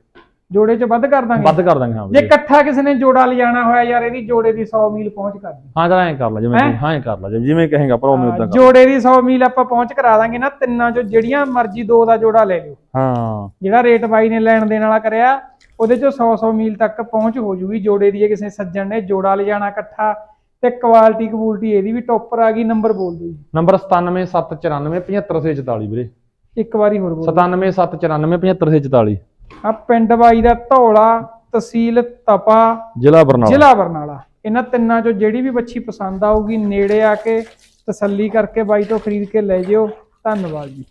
Speaker 1: ਜੋੜੇ 'ਚ ਵੱਧ ਕਰ ਦਾਂਗੇ?
Speaker 2: ਵੱਧ ਕਰ ਦਾਂਗੇ ਹਾਂ
Speaker 1: ਜੇ
Speaker 2: ਵੀਰੇ।
Speaker 1: ਇਕੱਠਾ ਕਿਸੇ ਨੇ ਜੋੜਾ ਲਿਜਾਣਾ ਹੋਇਆ ਯਾਰ ਇਹਦੀ ਜੋੜੇ ਦੀ 100 ਮੀਲ ਪਹੁੰਚ ਕਰ ਦੀ।
Speaker 2: ਹਾਂ ਚਲ ਐਂ ਕਰ ਲੈ ਜਿਵੇਂ ਹੈਂ? ਐਂ ਕਰ ਲੈ ਜਿਵੇਂ- ਜਿਵੇਂ ਕਹੇਗਾ ਭਰਾ ਉਵੇਂ ਉਦਾਂ ਕਰ।
Speaker 1: ਜੋੜੇ ਦੀ 100 ਮੀਲ ਆਪਾਂ ਪਹੁੰਚ ਕਰਾ ਦਾਂਗੇ ਨਾ ਤਿੰਨਾਂ 'ਚੋਂ ਜਿਹੜੀਆਂ ਮਰਜ਼ੀ ਦੋ ਦਾ ਜੋੜਾ ਲੈ ਲਿਓ।
Speaker 2: ਹਾਂ।
Speaker 1: ਜਿਹੜਾ ਰੇਟ ਬਾਈ ਨੇ ਲੈਣ ਦੇਣ ਵਾਲਾ ਕਰਿਆ ਉਹਦੇ 'ਚੋਂ 100 100 ਮੀਲ ਤੱਕ ਪਹੁੰਚ ਹੋ ਜੂਗੀ। ਜੋੜੇ ਦੀ ਜੇ ਕਿਸੇ ਸੱਜਣ ਨੇ ਜੋੜਾ ਲਿਜਾਣਾ ਇਕੱਠਾ। ਤੇ ਕੁਆਲਿਟੀ ਕਬੂਲਟੀ ਇਹਦੀ ਵੀ ਟੌਪਰ ਆ ਗਈ ਨੰਬਰ ਬੋਲ ਦਿਓ ਜੀ।
Speaker 2: ਨੰਬਰ 9779475644 ਵੀਰੇ।
Speaker 1: ਇੱਕ ਵਾਰੀ ਹੋਰ ਬੋਲ
Speaker 2: 9779475644
Speaker 1: ਆ ਪਿੰਡ ਬਾਈ ਦਾ ਧੌਲਾ ਤਹਿਸੀਲ ਤਪਾ
Speaker 2: ਜ਼ਿਲ੍ਹਾ ਬਰਨਾਲਾ।
Speaker 1: ਜ਼ਿਲ੍ਹਾ ਬਰਨਾਲਾ। ਇਹਨਾਂ ਤਿੰਨਾਂ ਚੋਂ ਜਿਹੜੀ ਵੀ ਬੱਚੀ ਪਸੰਦ ਆਊਗੀ ਨੇੜੇ ਆ ਕੇ ਤਸੱਲੀ ਕਰਕੇ ਬਾਈ ਤੋਂ ਖਰੀਦ ਕੇ ਲੈ ਜਿਓ। ਧੰਨਵਾਦ ਜੀ।